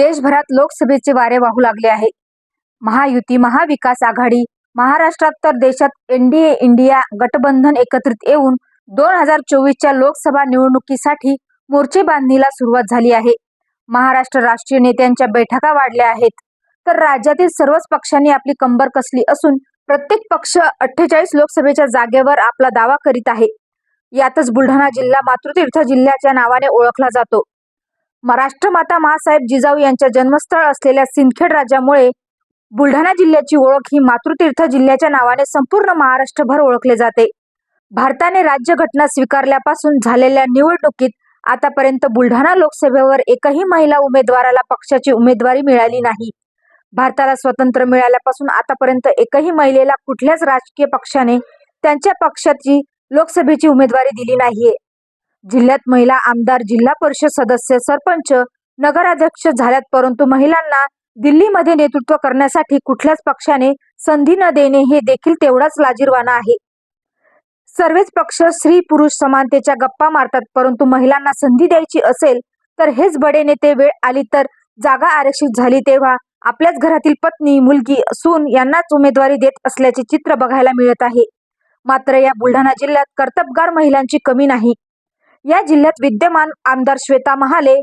देशभरात लोकसभेचे वारे वाहू लागले आहे. महायुती महाविकास आघाडी महाराष्ट्रात तर देशात एनडीए इंडिया गठबंधन एकत्रित येऊन दोन हजार चोवीसच्या लोकसभा निवडणुकीसाठी मोर्चे बांधणीला सुरुवात झाली आहे. महाराष्ट्र राष्ट्रीय नेत्यांच्या बैठका वाढल्या आहेत. तर राज्यातील सर्वच पक्षांनी आपली कंबर कसली असून प्रत्येक पक्ष अठ्ठेचाळीस लोकसभेच्या जागेवर आपला दावा करीत आहे. यातच बुलढाणा जिल्हा मातृतीर्थ जिल्ह्याच्या नावाने ओळखला जातो. महाराष्ट्रमाता मासाहेब जिजाऊ यांच्या जन्मस्थळ असलेल्या सिंदखेड राज्यामुळे बुलढाणा जिल्ह्याची ओळख ही मातृतीर्थ जिल्ह्याच्या नावाने संपूर्ण महाराष्ट्रभर ओळखले जाते. भारताने राज्यघटना स्वीकारल्यापासून झालेल्या निवडणुकीत आतापर्यंत बुलढाणा लोकसभेवर एकही महिला उमेदवाराला पक्षाची उमेदवारी मिळाली नाही. भारताला स्वतंत्र मिळाल्यापासून आतापर्यंत एकही महिलेला कुठल्याच राजकीय पक्षाने त्यांच्या पक्षाची लोकसभेची उमेदवारी दिली नाहीये. जिल्ह्यात महिला आमदार जिल्हा परिषद सदस्य सरपंच नगराध्यक्ष झाल्यात परंतु महिलांना दिल्लीमध्ये नेतृत्व करण्यासाठी कुठल्याच पक्षाने संधी न देणे हे देखील तेवढाच लाजीरवाना आहे. सर्वच पक्ष स्त्री पुरुष समानतेच्या गप्पा मारतात परंतु महिलांना संधी द्यायची असेल तर हेच बडे नेते वेळ आली तर जागा आरक्षित झाली तेव्हा आपल्याच घरातील पत्नी मुलगी सून यांनाच उमेदवारी देत असल्याचे चित्र बघायला मिळत आहे. मात्र या बुलढाणा जिल्ह्यात कर्तबगार महिलांची कमी नाही. या जिल्ह्यात विद्यमान आमदार श्वेता महाले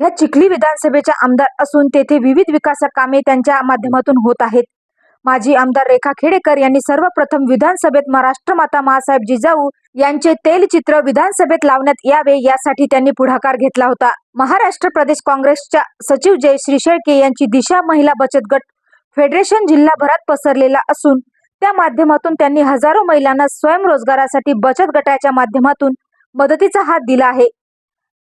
ह्या चिखली विधानसभेच्या आमदार असून तेथे विविध विकास कामे त्यांच्या माध्यमातून होत आहेत. माजी आमदार रेखा खेडेकर यांनी सर्वप्रथम विधानसभेत महाराष्ट्र माता महासाहेब जिजाऊ यांचे तेलचित्र विधानसभेत लावण्यात यावे यासाठी त्यांनी पुढाकार घेतला होता. महाराष्ट्र प्रदेश काँग्रेसच्या सचिव जयश्री शेळके यांची दिशा महिला बचत गट फेडरेशन जिल्हाभरात पसरलेला असून त्या माध्यमातून त्यांनी हजारो महिलांना स्वयंरोजगारासाठी बचत गटाच्या माध्यमातून मदतीचा हात दिला आहे.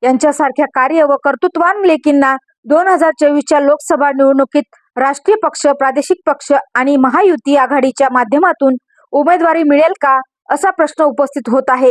यांच्यासारख्या कार्य व कर्तृत्वान लेकींना दोन हजार चोवीसच्या लोकसभा निवडणुकीत राष्ट्रीय पक्ष प्रादेशिक पक्ष आणि महायुती आघाडीच्या माध्यमातून उमेदवारी मिळेल का असा प्रश्न उपस्थित होत आहे.